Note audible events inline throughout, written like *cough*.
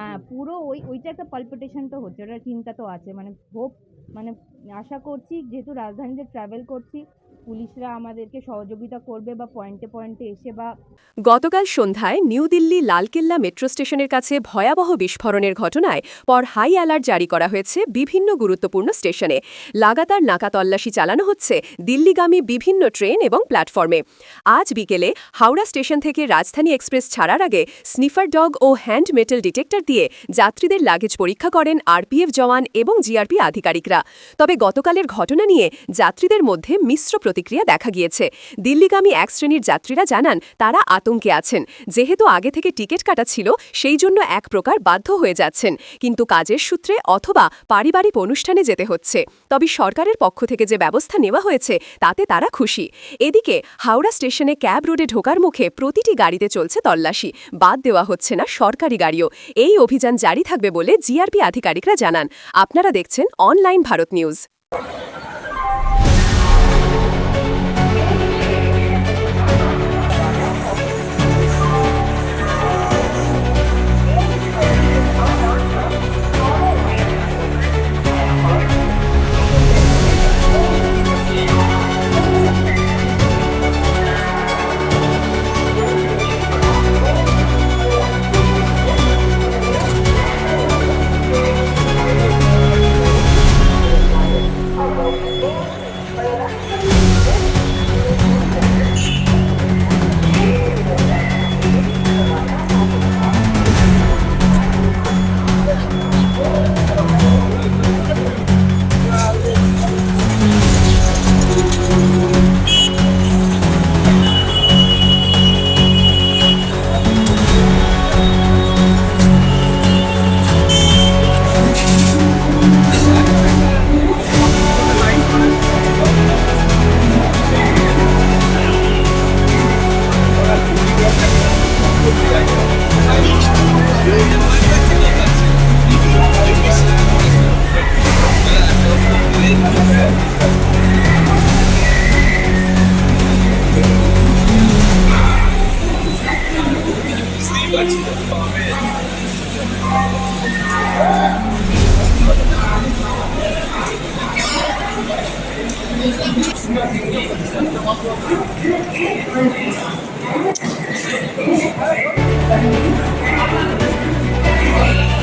হ্যাঁ পুরো ওই ওইটা একটা পালপিটেশন তো হচ্ছে ওটার চিন্তা তো আছে। মানে হোপ মানে আশা করছি যেহেতু রাজধানীতে ট্রাভেল করছি পুলিশরা আমাদেরকে সহযোগিতা করবে বা পয়েন্টে পয়েন্টে এসে বা গতকাল সন্ধ্যায় নিউ দিল্লি লালকেল্লা মেট্রো স্টেশনের কাছে ভয়াবহ বিস্ফোরণের ঘটনায় পর হাই অ্যালার্ট জারি করা হয়েছে বিভিন্ন গুরুত্বপূর্ণ স্টেশনে। লাগাতার নাকা তল্লাশি চালানো হচ্ছে দিল্লিগামী বিভিন্ন ট্রেন এবং প্ল্যাটফর্মে। আজ বিকেলে হাওড়া স্টেশন থেকে রাজধানী এক্সপ্রেস ছাড়ার আগে স্নিফার ডগ ও হ্যান্ড মেটাল ডিটেক্টর দিয়ে যাত্রীদের লাগেজ পরীক্ষা করেন আরপিএফ জওয়ান এবং জিআরপি আধিকারিকরা। তবে গতকালের ঘটনা নিয়ে যাত্রীদের মধ্যে মিশ্র প্রতিক্রিয়া দেখা গিয়েছে। দিল্লিগামী এক শ্রেণির যাত্রীরা জানান, তারা আতঙ্কে আছেন। যেহেতু আগে থেকে টিকিট কাটা ছিল, সেই জন্য এক প্রকার বাধ্য হয়ে যাচ্ছেন। কিন্তু কাজের সূত্রে অথবা পারিবারিক অনুষ্ঠানে যেতে হচ্ছে। তবে সরকারের পক্ষ থেকে যে ব্যবস্থা নেওয়া হয়েছে, তাতে তারা খুশি। এদিকে, হাওড়া স্টেশনে ক্যাব রোডে ঢোকার মুখে প্রতিটি গাড়িতে চলছে তল্লাশি। বাদ দেওয়া হচ্ছে না সরকারি গাড়িও। এই অভিযান জারি থাকবে বলে জিআরপি আধিকারিকরা জানান। আপনারা দেখছেন online Bharat news. Thank you.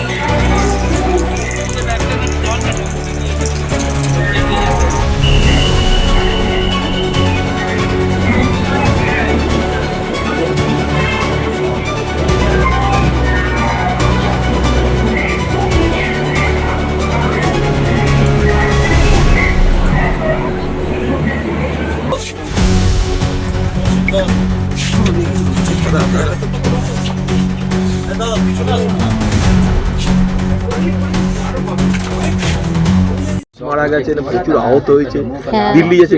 মারা গেছে প্রচুর আহত হয়েছে। হ্যাঁ। দিল্লি যেছে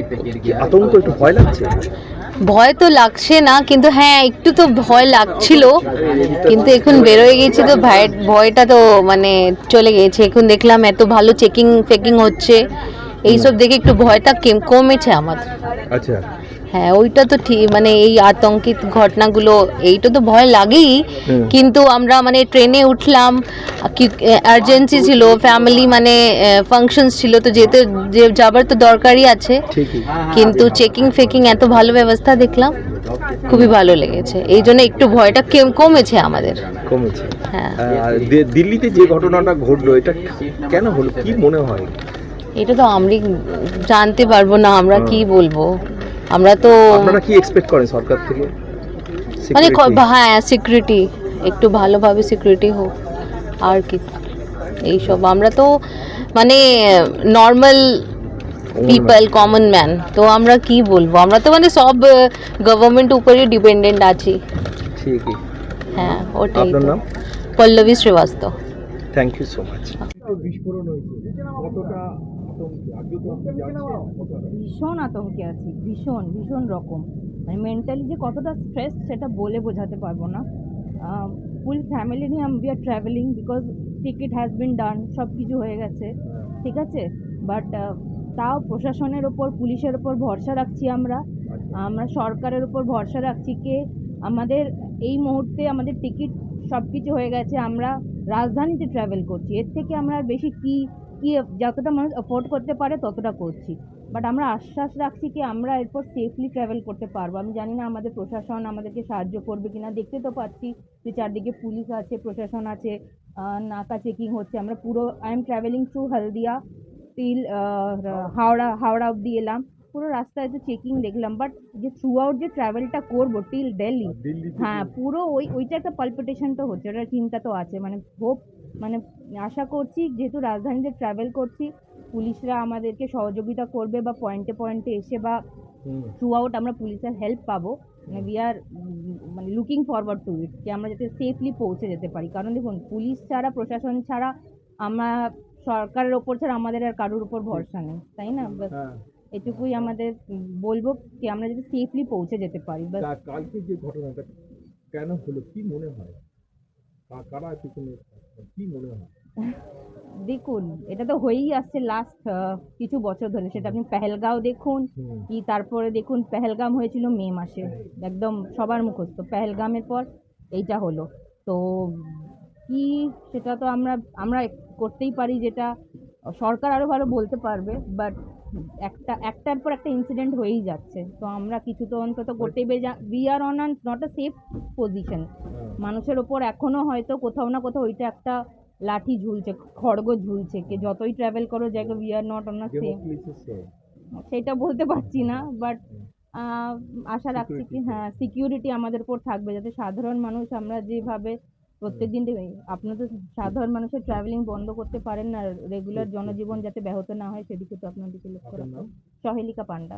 আতঙ্ক একটু ভয় লাগছে? ভয় তো লাগছে না কিন্তু হ্যাঁ একটু তো ভয় লাগছিল। কিন্তু এখন বেরোয় গেছি তো ভয় ভয়টা তো মানে চলে গেছে। এখন দেখলাম এত ভালো চেকিং ফেকিং হচ্ছে। এইসব দেখে একটু ভয়টা কেম- কমেছে আমার। আচ্ছা। হ্যাঁ ওইটা তো ঠিক মানে এই আতঙ্কিত ঘটনাগুলো এইটা তো ভয় লাগেই। কিন্তু আমরা মানে ট্রেনে উঠলাম কি আর্জেন্সি ছিল ফ্যামিলি মানে ফাংশনস ছিল তো যেতে যে যাবার তো দরকারই আছে। কিন্তু চেকিং ফেকিং এত ভালো ব্যবস্থা দেখলাম খুবই ভালো লেগেছে। এই জন্য একটু ভয়টা কেম- কমেছে আমাদের। কমেছে। হ্যাঁ। দিল্লিতে যে ঘটনাটা ঘটলো এটা কেন হলো? কি মনে হয়? এটা তো আমি জানতে পারব না আমরা কি বলব? আমরা তো আপনারা কি এক্সপেক্ট করেন সরকার থেকে? মানে হ্যাঁ সিকিউরিটি একটু ভালোভাবে সিকিউরিটি হোক আর কি। এইসব। আমরা তো মানে নর্মাল পিপল কমন ম্যান তো আমরা কি বলব? আমরা তো মানে সব গভর্নমেন্ট উপরই ডিপেন্ডেন্ট আছি। ঠিকই। হ্যাঁ ওটাই আপনার নাম? Pallavi Srivastava. Thank you so much ভীষণ আতঙ্কে আছি, ভীষণ ভীষণ রকম। মানে মেন্টালি যে কতটা স্ট্রেস সেটা বলে বোঝাতে পারব না। ফুল ফ্যামিলি নিয়ে we are travelling because ticket has been done সব কিছু হয়ে গেছে, ঠিক আছে? বাট তাও প্রশাসনের ওপর, পুলিশের ওপর ভরসা রাখছি আমরা। আমরা সরকারের ওপর ভরসা রাখছি কে আমাদের এই মুহূর্তে আমাদের টিকিট সব কিছু হয়ে গেছে, আমরা রাজধানীতে ট্রাভেল করছি। এর থেকে আমরা বেশি কি কি যতটা মানুষ অ্যাফোর্ড করতে পারে ততটা করছি। বাট আমরা আশ্বাস রাখছি কি আমরা এরপর সেফলি ট্রাভেল করতে পারব। আমি জানি না আমাদের প্রশাসন আমাদেরকে সাহায্য করবে কিনা। দেখতে তো পাচ্ছি যে চারদিকে পুলিশ আছে, প্রশাসন আছে নাকা চেকিং হচ্ছে। আমরা পুরো I am travelling through Haldia till Howrah Howrah অব্দি এলাম। পুরো রাস্তায় তো চেকিং দেখলাম বাট যে থ্রু আউট যে ট্রাভেলটা করব টিল দিল্লি হ্যাঁ পুরো ওই ওইটা একটা পালপিটেশন তো হচ্ছে ওটা চিন্তা তো আছে। মানে হোপ মানে আশা করছি যেহেতু রাজধানীতে ট্রাভেল করছি পুলিশরা আমাদেরকে সহযোগিতা করবে বা পয়েন্টে পয়েন্টে এসে বা থ্রু আউট আমরা পুলিশের হেল্প পাবো মানে উই আর মানে লুকিং ফরওয়ার্ড টু ইট যে আমরা যাতে সেফলি পৌঁছে যেতে পারি। কারণ দেখুন পুলিশ ছাড়া প্রশাসন ছাড়া আমরা সরকারের ওপর ছাড়া আমাদের আর কারোর উপর ভরসা নেই তাই না? হ্যাঁ। এটুকুই আমাদের বলব কি আমরা যাতে সেফলি পৌঁছে যেতে পারি বা কালকে যে ঘটনাটা কেন হলো কি মনে হয়? কারা পিছনে কি মনে হয়? *laughs* দেখুন এটা তো হয়েই আসছে লাস্ট কিছু বছর ধরে। সেটা আপনি পেহেলগাঁও দেখুন কি তারপরে দেখুন পেহেলগাম হয়েছিল মে মাসে। একদম সবার মুখস্থ। পেহেলগামের পর এইটা হলো। তো কি সেটা তো আমরা আমরা করতেই পারি যেটা। সরকার আরও ভালো বলতে পারবে বাট একটা একটার পর একটা ইনসিডেন্ট হয়েই যাচ্ছে। তো আমরা কিছু তো অন্তত করতেই পারি। We are on an not a safe position. মানুষের ওপর এখনও হয়তো কোথাও না কোথাও ওইটা একটা লাঠি ঝুলছে খড়গ ঝুলছে কে যতই ট্রাভেল করো জায়গা we are not on a democracies সেটা বলতে পারছি না বাট আশা রাখছি কি হ্যাঁ সিকিউরিটি আমাদের উপর থাকবে। যাতে সাধারণ মানুষ আমরা যেভাবে প্রত্যেকদিন আপনার তো সাধারণ মানুষের ট্রাভেলিং বন্ধ করতে পারেন না রেগুলার জনজীবন যাতে ব্যাহত না হয় সেদিকে তো আপনাদেরকে লক্ষ্য রাখতে হবে। সহেলিকা পান্ডা।